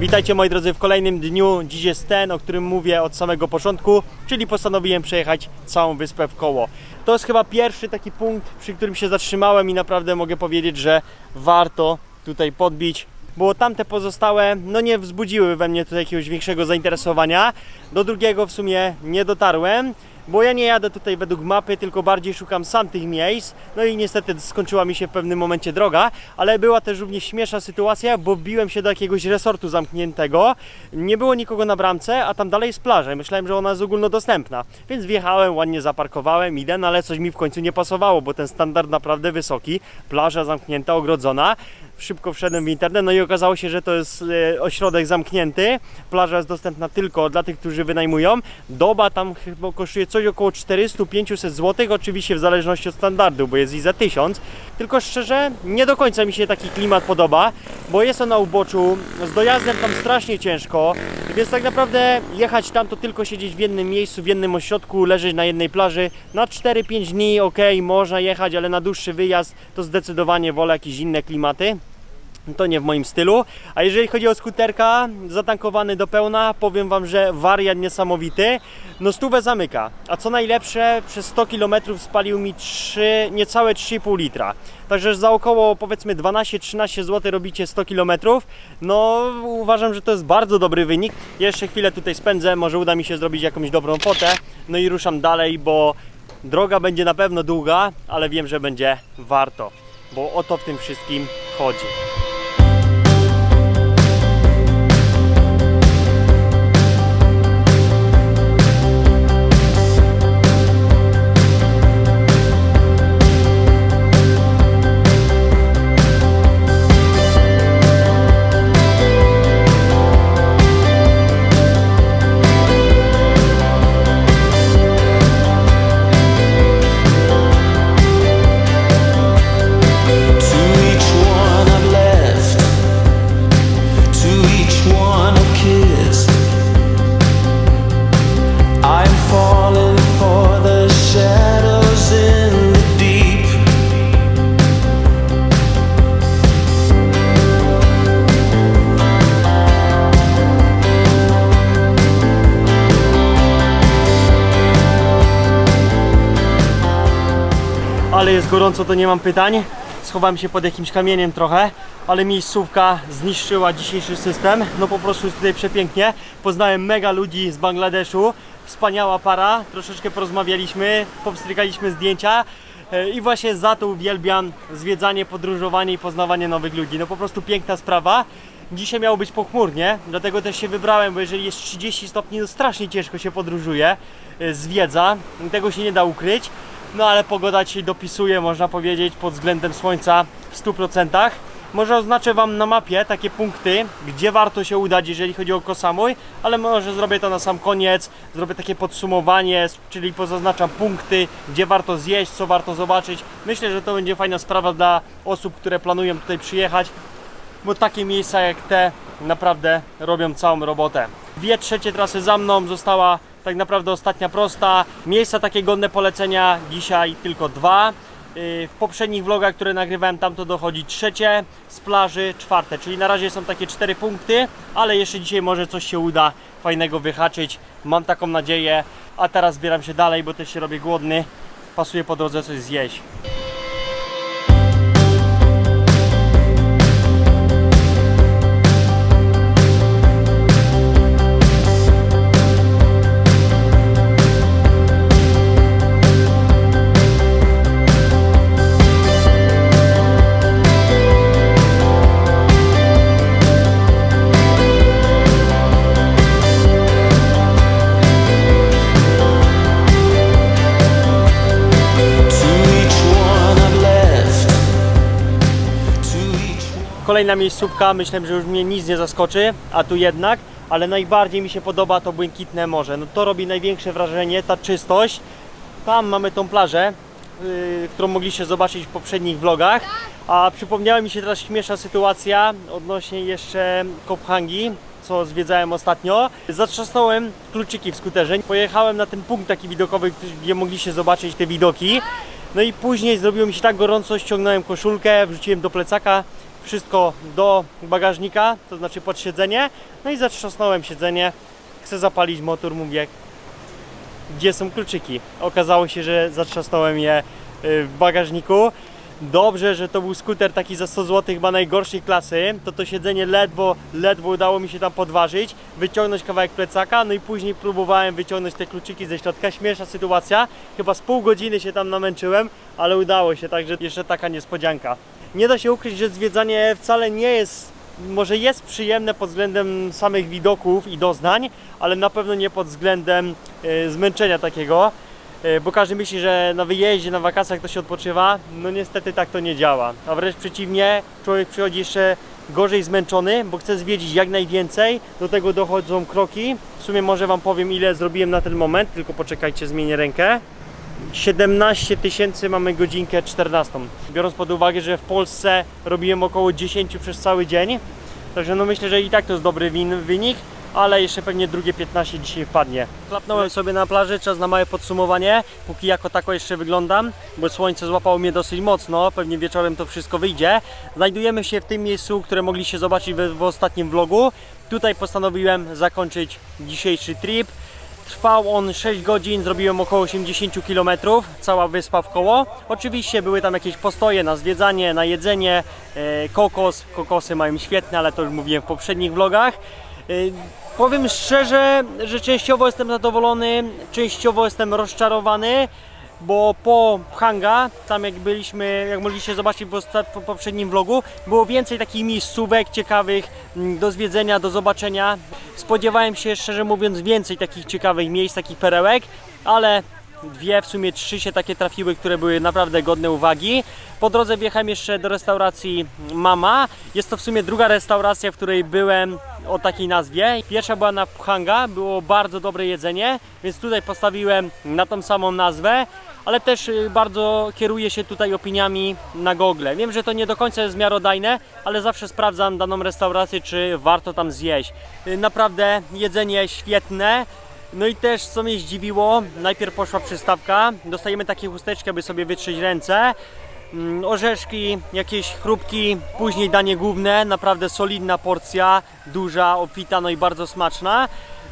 Witajcie moi drodzy w kolejnym dniu. Dziś jest ten, o którym mówię od samego początku, czyli postanowiłem przejechać całą wyspę w koło. To jest chyba pierwszy taki punkt, przy którym się zatrzymałem i naprawdę mogę powiedzieć, że warto tutaj podbić, bo tamte pozostałe no nie wzbudziły we mnie tutaj jakiegoś większego zainteresowania. Do drugiego w sumie nie dotarłem. Bo ja nie jadę tutaj według mapy, tylko bardziej szukam sam tych miejsc. No i niestety skończyła mi się w pewnym momencie droga, ale była też również śmieszna sytuacja, bo wbiłem się do jakiegoś resortu zamkniętego. Nie było nikogo na bramce, a tam dalej jest plaża. Myślałem, że ona jest ogólnodostępna. Więc wjechałem, ładnie zaparkowałem, idę, no ale coś mi w końcu nie pasowało, bo ten standard naprawdę wysoki. Plaża zamknięta, ogrodzona szybko wszedłem w internet, no i okazało się, że to jest e, ośrodek zamknięty. Plaża jest dostępna tylko dla tych, którzy wynajmują. Doba tam chyba kosztuje coś około 400-500 zł, oczywiście w zależności od standardu, bo jest i za 1000. Tylko szczerze, nie do końca mi się taki klimat podoba, bo jest on na uboczu, z dojazdem tam strasznie ciężko, więc tak naprawdę jechać tam to tylko siedzieć w jednym miejscu, w jednym ośrodku, leżeć na jednej plaży. Na 4-5 dni ok, można jechać, ale na dłuższy wyjazd to zdecydowanie wolę jakieś inne klimaty. To nie w moim stylu. A jeżeli chodzi o skuterka, zatankowany do pełna, powiem Wam, że wariant niesamowity. No stówę zamyka. A co najlepsze, przez 100 km spalił mi 3, niecałe 3,5 litra. Także za około powiedzmy 12-13 zł robicie 100 km. No uważam, że to jest bardzo dobry wynik. Jeszcze chwilę tutaj spędzę, może uda mi się zrobić jakąś dobrą fotę. No i ruszam dalej, bo droga będzie na pewno długa, ale wiem, że będzie warto. Bo o to w tym wszystkim chodzi. Ale jest gorąco, to nie mam pytań. Schowałem się pod jakimś kamieniem trochę, ale miejscówka zniszczyła dzisiejszy system. No po prostu jest tutaj przepięknie. Poznałem mega ludzi z Bangladeszu. Wspaniała para, troszeczkę porozmawialiśmy, powstrykaliśmy zdjęcia. E, I właśnie za to uwielbiam zwiedzanie, podróżowanie i poznawanie nowych ludzi. No po prostu piękna sprawa. Dzisiaj miało być pochmurnie, dlatego też się wybrałem, bo jeżeli jest 30 stopni, no strasznie ciężko się podróżuje, e, zwiedza, tego się nie da ukryć. No ale pogoda dzisiaj dopisuje, można powiedzieć, pod względem słońca w 100%. Może oznaczę Wam na mapie takie punkty, gdzie warto się udać, jeżeli chodzi o Koh Samui, ale może zrobię to na sam koniec, zrobię takie podsumowanie, czyli pozaznaczam punkty, gdzie warto zjeść, co warto zobaczyć. Myślę, że to będzie fajna sprawa dla osób, które planują tutaj przyjechać, bo takie miejsca jak te naprawdę robią całą robotę. Dwie trzecie trasy za mną, została tak naprawdę ostatnia prosta. Miejsca takie godne polecenia, dzisiaj tylko dwa. Yy, W poprzednich vlogach, które nagrywałem, tam to dochodzi trzecie, z plaży czwarte, czyli na razie są takie cztery punkty, ale jeszcze dzisiaj może coś się uda fajnego wyhaczyć. Mam taką nadzieję, a teraz zbieram się dalej, bo też się robię głodny. Pasuje po drodze coś zjeść. Kolejna miejscówka, myślałem, że już mnie nic nie zaskoczy, a tu jednak, ale najbardziej mi się podoba to błękitne morze. No to robi największe wrażenie, ta czystość. Tam mamy tą plażę, yy, którą mogliście zobaczyć w poprzednich vlogach, a przypomniała mi się teraz śmieszna sytuacja odnośnie jeszcze Kophangi, co zwiedzałem ostatnio. Zatrzasnąłem kluczyki w skuterze, pojechałem na ten punkt taki widokowy, gdzie mogliście zobaczyć te widoki. No i później zrobiło mi się tak gorąco, ściągnąłem koszulkę, wrzuciłem do plecaka wszystko do bagażnika, to znaczy pod siedzenie. No i zatrzasnąłem siedzenie. Chcę zapalić motor, mówię, gdzie są kluczyki. Okazało się, że zatrzasnąłem je y, w bagażniku. Dobrze, że to był skuter taki za 100 zł, chyba najgorszej klasy. To to siedzenie ledwo, ledwo udało mi się tam podważyć, wyciągnąć kawałek plecaka, no i później próbowałem wyciągnąć te kluczyki ze środka. Śmieszna sytuacja. Chyba z pół godziny się tam namęczyłem, ale udało się, także jeszcze taka niespodzianka. Nie da się ukryć, że zwiedzanie wcale nie jest może jest przyjemne pod względem samych widoków i doznań, ale na pewno nie pod względem e, zmęczenia takiego, bo każdy myśli, że na wyjeździe, na wakacjach to się odpoczywa. No niestety tak to nie działa, a wręcz przeciwnie, człowiek przychodzi jeszcze gorzej zmęczony, bo chce zwiedzić jak najwięcej. Do tego dochodzą kroki. W sumie może Wam powiem ile zrobiłem na ten moment, tylko poczekajcie, zmienię rękę. 17 tysięcy mamy godzinkę 14. Biorąc pod uwagę, że w Polsce robiłem około 10 przez cały dzień. Także no myślę, że i tak to jest dobry win, wynik, ale jeszcze pewnie drugie 15 dzisiaj wpadnie. Klapnąłem sobie na plaży, czas na małe podsumowanie. Póki jako tako jeszcze wyglądam, bo słońce złapało mnie dosyć mocno, pewnie wieczorem to wszystko wyjdzie. Znajdujemy się w tym miejscu, które mogliście zobaczyć w, w ostatnim vlogu. Tutaj postanowiłem zakończyć dzisiejszy trip. Trwał on 6 godzin, zrobiłem około 80 km, cała wyspa w koło. Oczywiście były tam jakieś postoje na zwiedzanie, na jedzenie, e, kokos, kokosy mają świetne, ale to już mówiłem w poprzednich vlogach. E, powiem szczerze, że częściowo jestem zadowolony, częściowo jestem rozczarowany, bo po Hanga, tam jak byliśmy, jak mogliście zobaczyć w poprzednim vlogu, było więcej takich miejscówek ciekawych mm, do zwiedzenia, do zobaczenia. Spodziewałem się szczerze mówiąc więcej takich ciekawych miejsc, takich perełek, ale dwie, w sumie trzy się takie trafiły, które były naprawdę godne uwagi. Po drodze wjechałem jeszcze do restauracji Mama. Jest to w sumie druga restauracja, w której byłem o takiej nazwie. Pierwsza była na Pchanga, było bardzo dobre jedzenie, więc tutaj postawiłem na tą samą nazwę, ale też y, bardzo kieruję się tutaj opiniami na Google. Wiem, że to nie do końca jest miarodajne, ale zawsze sprawdzam daną restaurację, czy warto tam zjeść. Y, Naprawdę jedzenie świetne. No i też co mnie zdziwiło, najpierw poszła przystawka, dostajemy takie chusteczki, aby sobie wytrzeć ręce, orzeszki, jakieś chrupki, później danie główne, naprawdę solidna porcja, duża, obfita, no i bardzo smaczna.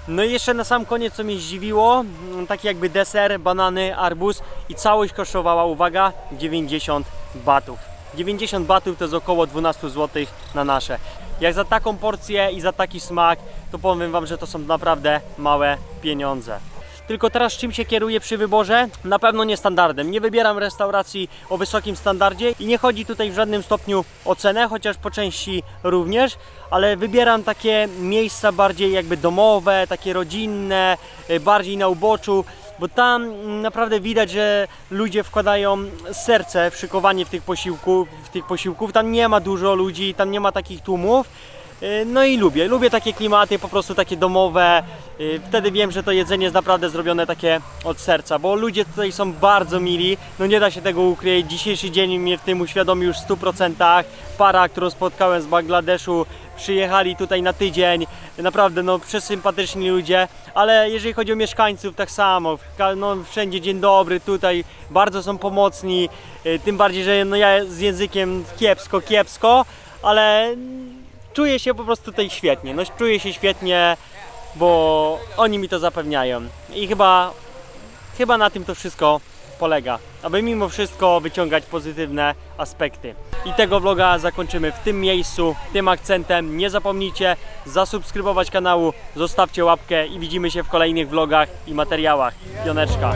No i jeszcze na sam koniec, co mnie zdziwiło, mm, taki jakby deser, banany, arbuz i całość kosztowała, uwaga, 90 batów. 90 batów to jest około 12 zł na nasze. Jak za taką porcję i za taki smak, to powiem Wam, że to są naprawdę małe pieniądze. Tylko teraz czym się kieruję przy wyborze? Na pewno nie standardem. Nie wybieram restauracji o wysokim standardzie i nie chodzi tutaj w żadnym stopniu o cenę, chociaż po części również, ale wybieram takie miejsca bardziej jakby domowe, takie rodzinne, y, bardziej na uboczu, bo tam naprawdę widać, że ludzie wkładają serce w szykowanie w tych posiłków, w tych posiłków. Tam nie ma dużo ludzi, tam nie ma takich tłumów. Y, No i lubię, lubię takie klimaty, po prostu takie domowe. Y, Wtedy wiem, że to jedzenie jest naprawdę zrobione takie od serca, bo ludzie tutaj są bardzo mili, no nie da się tego ukryć. Dzisiejszy dzień mnie w tym uświadomił już w 100%. Para, którą spotkałem z Bangladeszu, przyjechali tutaj na tydzień. Naprawdę, no przesympatyczni ludzie, ale jeżeli chodzi o mieszkańców, tak samo. No, wszędzie dzień dobry, tutaj bardzo są pomocni. Y, Tym bardziej, że no, ja z językiem kiepsko, kiepsko, ale czuję się po prostu tutaj świetnie. No czuję się świetnie, bo oni mi to zapewniają. I chyba, chyba na tym to wszystko polega. Aby mimo wszystko wyciągać pozytywne aspekty. I tego vloga zakończymy w tym miejscu, tym akcentem. Nie zapomnijcie zasubskrybować kanału, zostawcie łapkę i widzimy się w kolejnych vlogach i materiałach. Pioneczka.